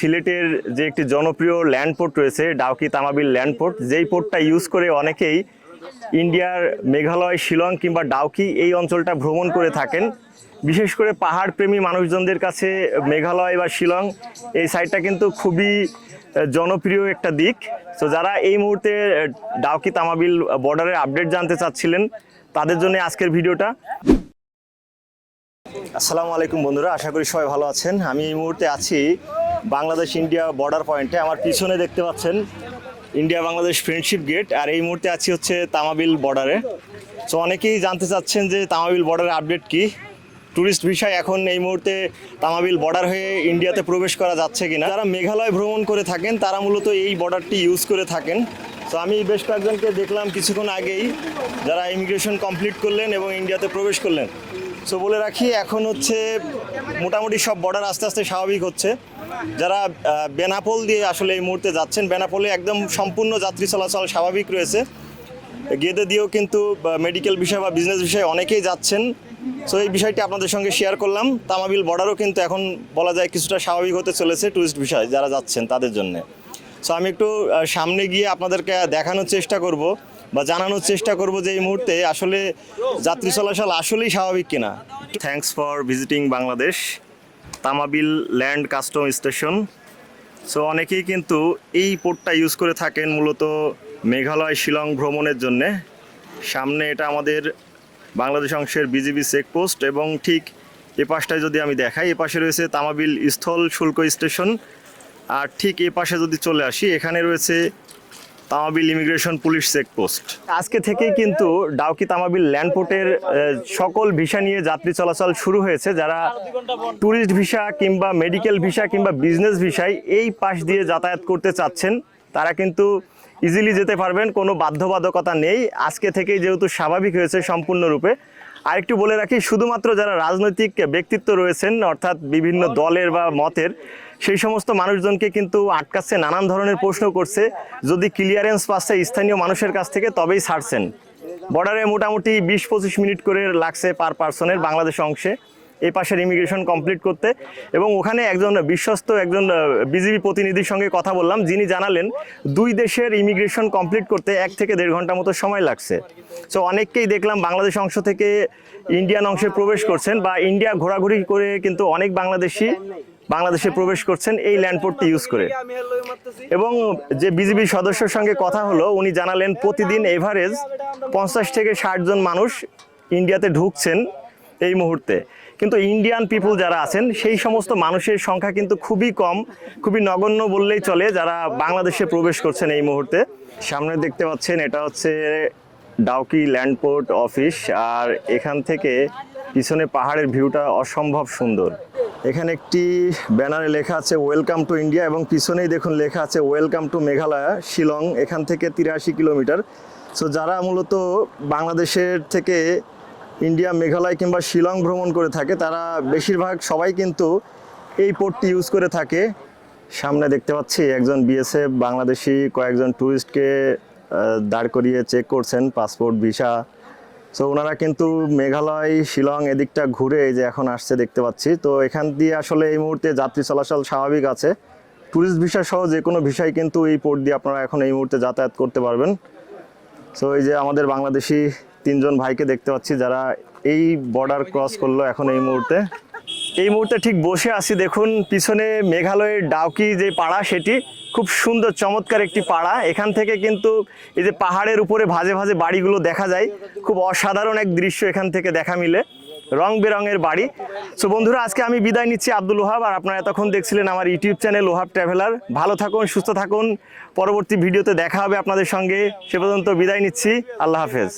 সিলেটের যে একটি জনপ্রিয় ল্যান্ড পোর্ট রয়েছে, ডাউকি তামাবিল ল্যান্ড পোর্ট, যেই পোর্টটা ইউজ করে অনেকেই ইন্ডিয়ার মেঘালয়, শিলং কিংবা ডাউকি এই অঞ্চলটা ভ্রমণ করে থাকেন। বিশেষ করে পাহাড় প্রেমী মানুষজনদের কাছে মেঘালয় বা শিলং এই সাইডটা কিন্তু খুবই জনপ্রিয় একটা দিক। তো যারা এই মুহূর্তে ডাউকি তামাবিল বর্ডারের আপডেট জানতে চাচ্ছিলেন, তাদের জন্য আজকের ভিডিওটা। আসসালামু আলাইকুম বন্ধুরা, আশা করি সবাই ভালো আছেন। আমি এই মুহূর্তে আছি বাংলাদেশ ইন্ডিয়া বর্ডার পয়েন্টে আমার পিছনে দেখতে পাচ্ছেন ইন্ডিয়া বাংলাদেশ ফ্রেন্ডশিপ গেট, আর এই মুহূর্তে আছি হচ্ছে তামাবিল বর্ডারে। সো অনেকেই জানতে চাচ্ছেন যে তামাবিল বর্ডারের আপডেট কি? ট্যুরিস্ট ভিসায় এখন এই মুহূর্তে তামাবিল বর্ডার হয়ে ইন্ডিয়াতে প্রবেশ করা যাচ্ছে কিনা? যারা মেঘালয় ভ্রমণ করে থাকেন, তারা মূলত এই বর্ডারটি ইউজ করে থাকেন। তো আমি বেশ কয়েকজনকে দেখলাম কিছুক্ষণ আগেই, যারা ইমিগ্রেশন কমপ্লিট করলেন এবং ইন্ডিয়াতে প্রবেশ করলেন। সো বলে রাখি, এখন হচ্ছে মোটামুটি সব বর্ডার আস্তে আস্তে স্বাভাবিক হচ্ছে। যারা বেনাপোল দিয়ে আসলে এই মুহূর্তে যাচ্ছেন, বেনাপোলে একদম সম্পূর্ণ যাত্রী চলাচল স্বাভাবিক রয়েছে। গেদে দিয়েও কিন্তু মেডিকেল বিষয় বা বিজনেস বিষয়ে অনেকেই যাচ্ছেন। সো এই বিষয়টি আপনাদের সঙ্গে শেয়ার করলাম। তামাবিল বর্ডারও কিন্তু এখন বলা যায় কিছুটা স্বাভাবিক হতে চলেছে টুরিস্ট বিষয়, যারা যাচ্ছেন তাদের জন্য। সো আমি একটু সামনে গিয়ে আপনাদেরকে দেখানোর চেষ্টা করব, বা জানানোর চেষ্টা করব যে এই মুহূর্তে আসলে যাত্রী চলাচল আসলেই স্বাভাবিক কিনা। Thanks for visiting Bangladesh Tamabil land custom station. So অনেকেই কিন্তু এই পোর্টটা ইউজ করে থাকেন মূলত মেঘালয় শিলং ভ্রমণের জন্যে। সামনে এটা আমাদের বাংলাদেশ অংশের বিজিবি চেকপোস্ট এবং ঠিক এ পাশটায় যদি আমি দেখাই, এ পাশে রয়েছে তামাবিল স্থল শুল্ক স্টেশন। আর ঠিক এ পাশে যদি চলে আসি, এখানে রয়েছে তামাবিল ইমিগ্রেশন পুলিশ চেকপোস্ট। আজকে থেকেই কিন্তু ডাউকি তামাবিল ল্যান্ডপোর্টের সকল ভিসা নিয়ে যাত্রী চলাচল শুরু হয়েছে, যারা ট্যুরিস্ট ভিসা কিংবা মেডিকেল ভিসা কিংবা বিজনেস ভিসায় এই পাশ দিয়ে যাতায়াত করতে চাচ্ছেন, তারা কিন্তু ইজিলি যেতে পারবেন, কোনো বাধ্যবাধকতা নেই। আজকে থেকেই যেহেতু স্বাভাবিক হয়েছে সম্পূর্ণরূপে। আরেকটু বলে রাখি, শুধুমাত্র যারা রাজনৈতিক ব্যক্তিত্ব রয়েছেন, অর্থাৎ বিভিন্ন দলের বা মতের সেই সমস্ত মানুষজনকে কিন্তু আটকাচ্ছে, নানান ধরনের প্রশ্ন করছে। যদি ক্লিয়ারেন্স পাচ্ছে স্থানীয় মানুষের কাছ থেকে, তবেই ছাড়ছেন। বর্ডারে মোটামুটি বিশ পঁচিশ মিনিট করে লাগছে পার পার্সনের বাংলাদেশ অংশে। এই পাশের ইমিগ্রেশন কমপ্লিট করতে। এবং ওখানে একজন বিশ্বস্ত, একজন বিজিবি প্রতিনিধির সঙ্গে কথা বললাম। যিনি জানালেন, দুই দেশের ইমিগ্রেশন কমপ্লিট করতে এক থেকে দেড় ঘণ্টা মতো সময় লাগছে। সো অনেককেই দেখলাম বাংলাদেশ অংশ থেকে ইন্ডিয়ান অংশে প্রবেশ করছেন বা ইন্ডিয়া ঘোরাঘুরি করে কিন্তু অনেক বাংলাদেশি বাংলাদেশে প্রবেশ করছেন এই ল্যান্ডপোর্টটি ইউজ করে। এবং যে বিজিবি সদস্যের সঙ্গে কথা হলো উনি জানালেন প্রতিদিন এভারেজ পঞ্চাশ থেকে ষাট জন মানুষ ইন্ডিয়াতে ঢুকছেন এই মুহূর্তে। কিন্তু ইন্ডিয়ান পিপুল যারা আছেন সেই সমস্ত মানুষের সংখ্যা কিন্তু খুবই কম খুবই নগণ্য বললেই চলে যারা বাংলাদেশে প্রবেশ করছেন এই মুহূর্তে। সামনে দেখতে পাচ্ছেন এটা হচ্ছে ডাউকি ল্যান্ডপোর্ট অফিস আর এখান থেকে পিছনে পাহাড়ের ভিউটা অসম্ভব সুন্দর। এখানে একটি ব্যানারে লেখা আছে ওয়েলকাম টু ইন্ডিয়া এবং পিছনেই দেখুন লেখা আছে ওয়েলকাম টু মেঘালয় শিলং এখান থেকে তিরাশি কিলোমিটার। সো যারা মূলত বাংলাদেশের থেকে ইন্ডিয়া মেঘালয় কিংবা শিলং ভ্রমণ করে থাকে, তারা বেশিরভাগ সবাই কিন্তু এই পোর্টটি ইউজ করে থাকে। সামনে দেখতে পাচ্ছি একজন বিএসএফ বাংলাদেশি, কয়েকজন ট্যুরিস্টকে দাঁড় করিয়ে চেক করছেন পাসপোর্ট ভিসা সো ওনারা কিন্তু মেঘালয়, শিলং এদিকটা ঘুরে এই যে এখন আসছে দেখতে পাচ্ছি। তো এখান দিয়ে আসলে এই মুহূর্তে যাত্রী চলাচল স্বাভাবিক আছে। ট্যুরিস্ট ভিসা সহ যে কোনো ভিসাই কিন্তু এই পোর্ট দিয়ে আপনারা এখন এই মুহূর্তে যাতায়াত করতে পারবেন। সো এই যে আমাদের বাংলাদেশি তিনজন ভাইকে দেখতে পাচ্ছি যারা এই বর্ডার ক্রস করল এখন এই মুহূর্তে। এই মুহূর্তে ঠিক বসে আছি, দেখুন পিছনে মেঘালয়ের ডাউকি যে পাড়া সেটি, খুব সুন্দর চমৎকার একটি পাড়া। এখান থেকে কিন্তু এই যে পাহাড়ের উপরে ভাজে ভাজে বাড়িগুলো দেখা যায়, খুব অসাধারণ এক দৃশ্য এখান থেকে দেখা মিলে রং বেরঙের বাড়ি। সো বন্ধুরা, আজকে আমি বিদায় নিচ্ছি আব্দুল ওহাব, আর আপনারা এতক্ষণ দেখছিলেন আমার ইউটিউব চ্যানেল ওহাব ট্রাভেলার। ভালো থাকুন, সুস্থ থাকুন, পরবর্তী ভিডিওতে দেখা হবে আপনাদের সঙ্গে। সে পর্যন্ত বিদায় নিচ্ছি, আল্লাহ হাফেজ।